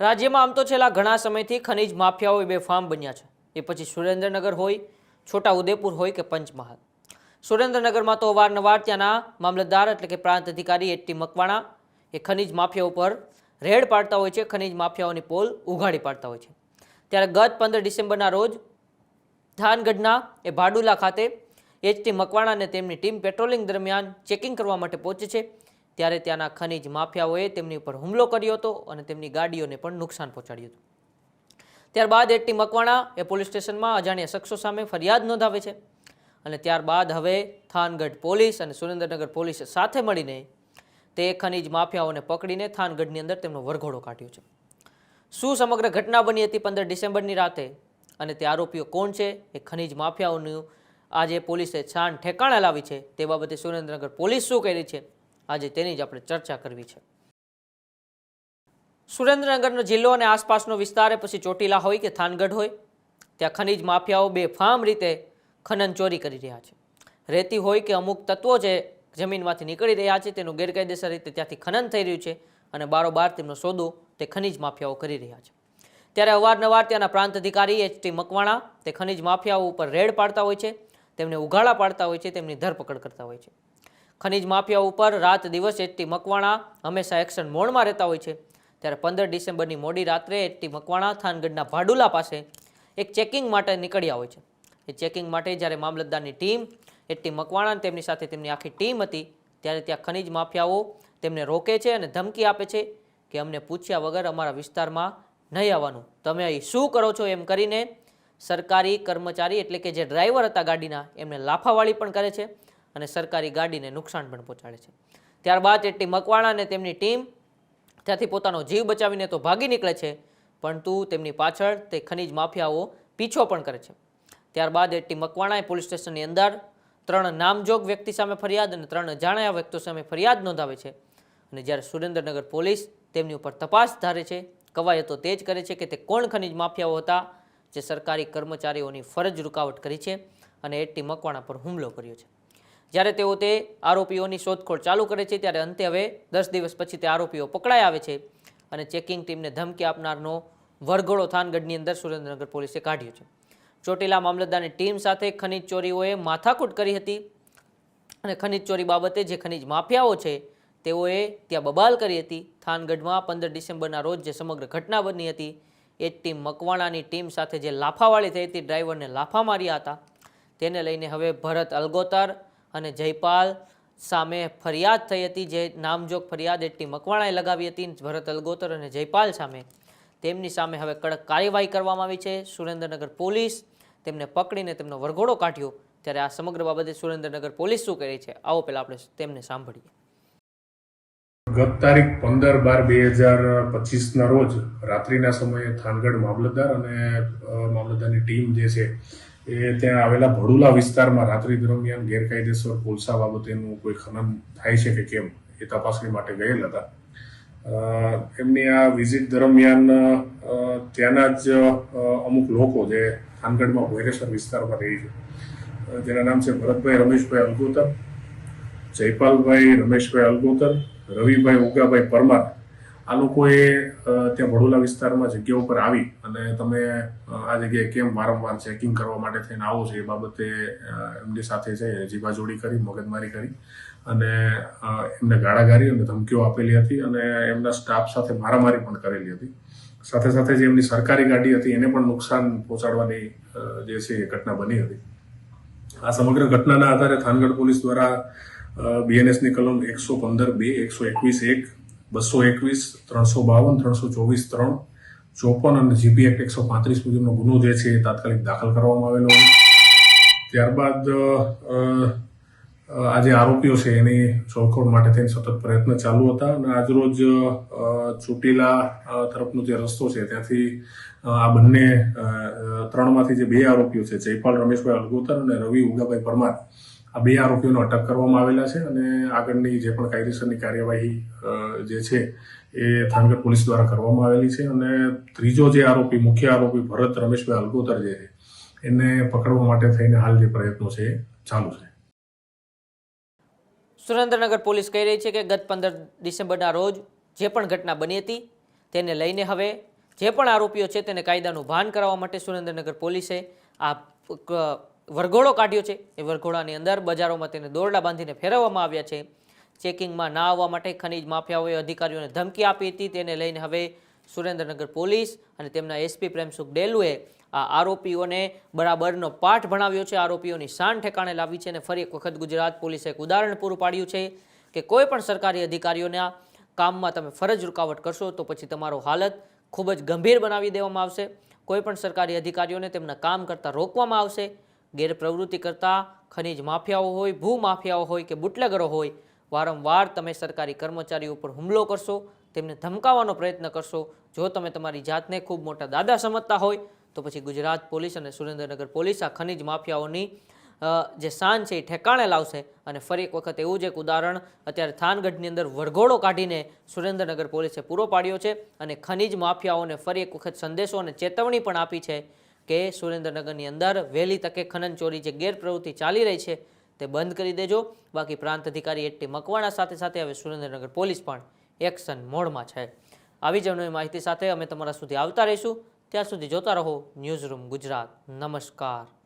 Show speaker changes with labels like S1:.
S1: રાજ્યમાં આમ તો છેલ્લા ઘણા સમયથી ખનીજ માફિયાઓ બે ફાર્મ બન્યા છે. એ પછી સુરેન્દ્રનગર હોય, છોટા ઉદેપુર હોય કે પંચમહાલ. સુરેન્દ્રનગરમાં તો અવારનવાર ત્યાંના મામલતદાર એટલે કે પ્રાંત અધિકારી એટી મકવાણા એ ખનીજ માફિયા ઉપર રેડ પાડતા હોય છે, ખનીજ માફિયાઓની પોલ ઉઘાડી પાડતા હોય છે. ત્યારે ગત પંદર ડિસેમ્બરના રોજ થાનગઢના એ ભાડુલા ખાતે એચટી મકવાણા અને તેમની ટીમ પેટ્રોલિંગ દરમિયાન ચેકિંગ કરવા માટે પહોંચે છે. ત્યારે ત્યાંના ખનીજ માફિયાઓએ તેમની ઉપર હુમલો કર્યો હતો અને તેમની ગાડીઓને પણ નુકસાન પહોંચાડ્યું હતું. ત્યારબાદ એટી મકવાણા એ પોલીસ સ્ટેશનમાં અજાણ્યા શખ્સો સામે ફરિયાદ નોંધાવે છે અને ત્યારબાદ હવે થાનગઢ પોલીસ અને સુરેન્દ્રનગર પોલીસે સાથે મળીને તે ખનીજ માફિયાઓને પકડીને થાનગઢની અંદર તેમનો વરઘોડો કાઢ્યો છે. શું સમગ્ર ઘટના બની હતી પંદર ડિસેમ્બરની રાતે? અને તે આરોપીઓ કોણ છે? એ ખનીજ માફિયાઓનું આજે પોલીસે છાણ ઠેકાણે લાવી છે. તે બાબતે સુરેન્દ્રનગર પોલીસ શું કરી છે? આજે તેની જ આપણે ચર્ચા કરવી છે. સુરેન્દ્રનગરનો જિલ્લો અને આસપાસનો વિસ્તાર પછી ચોટીલા હોય કે થાનગઢ હોય, ત્યાં ખનીજ માફિયાઓ બે ફાર્મ રીતે ખનન ચોરી કરી રહ્યા છે. રેતી હોય કે અમુક તત્વો જે જમીનમાંથી નીકળી રહ્યા છે, તેનું ગેરકાયદેસર રીતે ત્યાંથી ખનન થઈ રહ્યું છે અને બારોબાર તેમનો સોદો તે ખનીજ માફિયાઓ કરી રહ્યા છે. ત્યારે અવારનવાર ત્યાંના પ્રાંત અધિકારી એચ ટી મકવાણા તે ખનીજ માફિયાઓ ઉપર રેડ પાડતા હોય છે, તેમને ઉઘાડા પાડતા હોય છે, તેમની ધરપકડ કરતા હોય છે. ખનીજ માફિયા ઉપર રાત દિવસ એટી મકવાણા હંમેશા એક્શન મોડમાં રહેતા હોય છે. ત્યારે પંદર ડિસેમ્બરની મોડી રાત્રે એટી મકવાણા થાનગઢના ભાડુલા પાસે એક ચેકિંગ માટે નીકળ્યા હોય છે. એ ચેકિંગ માટે જ્યારે મામલતદારની ટીમ એટી મકવાણા તેમની સાથે તેમની આખી ટીમ હતી, ત્યારે ત્યાં ખનીજ માફિયાઓ તેમને રોકે છે અને ધમકી આપે છે કે અમને પૂછ્યા વગર અમારા વિસ્તારમાં નહીં આવવાનું. તમે અહીં શું કરો છો એમ કરીને સરકારી કર્મચારી એટલે કે જે ડ્રાઈવર હતા ગાડીના, એમને લાફાવાળી પણ કરે છે. અને સરકારી ગાડીને નુકસાન પણ પહોંચાડે છે. ત્યારબાદ એટલી મકવાણા અને તેમની ટીમ ત્યાંથી પોતાનો જીવ બચાવીને તો ભાગી નીકળે છે, પરંતુ તેમની પાછળ તે ખનીજ માફિયાઓ પીછો પણ કરે છે. ત્યારબાદ એટલી મકવાણાએ પોલીસ સ્ટેશનની અંદર ત્રણ નામજોગ વ્યક્તિ સામે ફરિયાદ અને ત્રણ અજાણ્યા વ્યક્તિઓ સામે ફરિયાદ નોંધાવે છે. અને જ્યારે સુરેન્દ્રનગર પોલીસ તેમની ઉપર તપાસ ધારે છે, કવાયતો તે જ કરે છે કે તે કોણ ખનીજ માફિયાઓ હતા, જે સરકારી કર્મચારીઓની ફરજ રૂકાવટ કરી છે અને એટી મકવાણા પર હુમલો કર્યો છે. જ્યારે તેઓ તે આરોપીઓની શોધખોળ ચાલુ કરે છે, ત્યારે અંતે હવે દસ દિવસ પછી તે આરોપીઓ પકડાઈ આવે છે અને ચેકિંગ ટીમને ધમકી આપનારનો વરઘોડો થાનગઢની અંદર સુરેન્દ્રનગર પોલીસે કાઢ્યો છે. ચોટીલા મામલતદારની ટીમ સાથે ખનીજ ચોરીઓએ માથાકૂટ કરી હતી અને ખનીજ ચોરી બાબતે જે ખનીજ માફિયાઓ છે, તેઓએ ત્યાં બબાલ કરી હતી. થાનગઢમાં પંદર ડિસેમ્બરના રોજ જે સમગ્ર ઘટના બની હતી, એ ટીમ મકવાણાની ટીમ સાથે જે લાફાવાળી થઈ હતી, ડ્રાઈવરને લાફા માર્યા હતા. તેને લઈને હવે ભરત અલગોતર અને જયપાલ સામે ફરિયાદ થઈ હતી, જે નામજોગ ફરિયાદ એટલી મકવાણાએ લગાવી હતી, ભરત અલગોતર અને જયપાલ સામે. તેમની સામે હવે કડક કાર્યવાહી કરવામાં આવી છે. સુરેન્દ્રનગર પોલીસ તેમને પકડીને તેમનો વરઘોડો કાઢ્યો. ત્યારે આ સમગ્ર બાબતે સુરેન્દ્રનગર પોલીસ શું કરી છે? આવો પહેલાં આપણે તેમને સાંભળીએ.
S2: ગત તારીખ પંદર બાર બે હજાર પચીસના રોજ રાત્રિના સમયે થાનગઢ મામલતદાર અને મામલતદારની ટીમ જે છે એ ત્યાં આવેલા ભડુલા વિસ્તારમાં રાત્રિ દરમિયાન ગેરકાયદેસર કોલસા બાબતેનું કોઈ ખનન થાય છે કે કેમ એ તપાસણી માટે ગયેલ હતા. એમની આ વિઝિટ દરમિયાન ત્યાંના જ અમુક લોકો જે ખાનગઢમાં ભૈરેશ્વર વિસ્તારમાં રહી છે જેના નામ છે ભરતભાઈ, રમેશભાઈ અલગોતર, જયપાલભાઈ, રમેશભાઈ અલગોતર, રવિભાઈ ઉગાભાઈ પરમાર આ લોકોએ ત્યાં વડોલા વિસ્તારમાં જગ્યા ઉપર આવી અને તમે આ જગ્યાએ કેમ વારંવાર ચેકિંગ કરવા માટે થઈને આવો છો એ બાબતે એમની સાથે છે જીવાજોડી કરી, મગજમારી કરી અને એમને ગાળાગારી અને ધમકીઓ આપેલી હતી અને એમના સ્ટાફ સાથે મારામારી પણ કરેલી હતી. સાથે સાથે જે એમની સરકારી ગાડી હતી એને પણ નુકસાન પહોંચાડવાની જે છે એ ઘટના બની હતી. આ સમગ્ર ઘટનાના આધારે થાનગઢ પોલીસ દ્વારા બીએનએસની કલમ એકસો પંદર બે, એકસો એકવીસ એક બસો એકવીસ, ત્રણસો બાવન, ત્રણસો ચોવીસ, ત્રણ, ચોપન અને જીપી એક્ટ એકસો પાંત્રીસ મુજબનો ગુનો જે છે એ તાત્કાલિક દાખલ કરવામાં આવેલો ત્યારબાદ આ જે આરોપીઓ છે એની શોધખોળ માટે થઈને સતત પ્રયત્ન ચાલુ હતા અને આજરોજ ચોટીલા તરફનો જે રસ્તો છે ત્યાંથી આ બંને ત્રણમાંથી જે બે આરોપીઓ છે, જયપાલ રમેશભાઈ અલગોતર અને રવિ ઉગાભાઈ પરમાર આ બે આરોપીઓને અટક કરવામાં આવેલા છે અને આગળની જે પણ કાયદેસરની કાર્યવાહી જે છે એ થાનગઢ પોલીસ દ્વારા કરવામાં આવેલી છે અને ત્રીજો જે આરોપી, મુખ્ય આરોપી ભરત રમેશભાઈ અલગોતર જે છે, એને પકડવા માટે થઈને હાલ જે પ્રયત્નો છે ચાલુ છે.
S1: સુરેન્દ્રનગર પોલીસ કહી રહી છે કે ગત પંદર ડિસેમ્બરના રોજ જે પણ ઘટના બની હતી તેને લઈને હવે જે પણ આરોપીઓ છે તેને કાયદાનું ભાન કરાવવા માટે સુરેન્દ્રનગર પોલીસે આ વરઘોડો કાઢ્યો છે. એ વરઘોડાની અંદર બજારોમાં તેને દોરડા બાંધીને ફેરવવામાં આવ્યા છે. ચેકિંગમાં ના આવવા માટે ખનીજ માફિયાઓએ અધિકારીઓને ધમકી આપી હતી. તેને લઈને હવે સુરેન્દ્રનગર પોલીસ અને તેમના એસપી પ્રેમસુખ ડેલુએ આ આરોપીઓને બરાબરનો પાઠ ભણાવ્યો છે. આરોપીઓની શાન ઠેકાણે લાવી છે અને ફરી એક વખત ગુજરાત પોલીસે એક ઉદાહરણ પૂરું પાડ્યું છે કે કોઈ પણ સરકારી અધિકારીઓના કામમાં તમે ફરજ રૂકાવટ કરશો તો પછી તમારો હાલત ખૂબ જ ગંભીર બનાવી દેવામાં આવશે. કોઈ પણ સરકારી અધિકારીઓને તેમના કામ કરતાં રોકવામાં આવશે. ગેરપ્રવૃત્તિ કરતા ખનીજ માફિયાઓ હોય, ભૂ માફિયાઓ હોય કે બુટલેગરો હોય, વારંવાર તમે સરકારી કર્મચારીઓ ઉપર હુમલો કરશો, તેમને ધમકાવવાનો પ્રયત્ન કરશો. જો તમે તમારી જાતને ખૂબ મોટા દાદા સમજતા હોય, તો પછી ગુજરાત પોલીસ અને સુરેન્દ્રનગર પોલીસ આ ખનીજ માફિયાઓની જે શાન છે એ ઠેકાણે લાવશે. અને ફરી એક વખત એવું જ એક ઉદાહરણ અત્યારે થાનગઢની અંદર વરઘોડો કાઢીને સુરેન્દ્રનગર પોલીસે પૂરો પાડ્યો છે. અને ખનીજ માફિયાઓને ફરી એક વખત સંદેશો અને ચેતવણી પણ આપી છે. કે સુરેન્દ્રનગરની અંદર વહેલી તકે ખનન ચોરી જે ગેરપ્રવૃત્તિ ચાલી રહી છે તે બંધ કરી દેજો. બાકી પ્રાંત અધિકારી એટી મકવાણા સાથે સાથે હવે સુરેન્દ્રનગર પોલીસ પણ એક્શન મોડમાં છે. આવી જ માહિતી સાથે અમે તમારા સુધી આવતા રહીશું. ત્યાં સુધી જોતા રહો ન્યૂઝ રૂમ ગુજરાત. નમસ્કાર.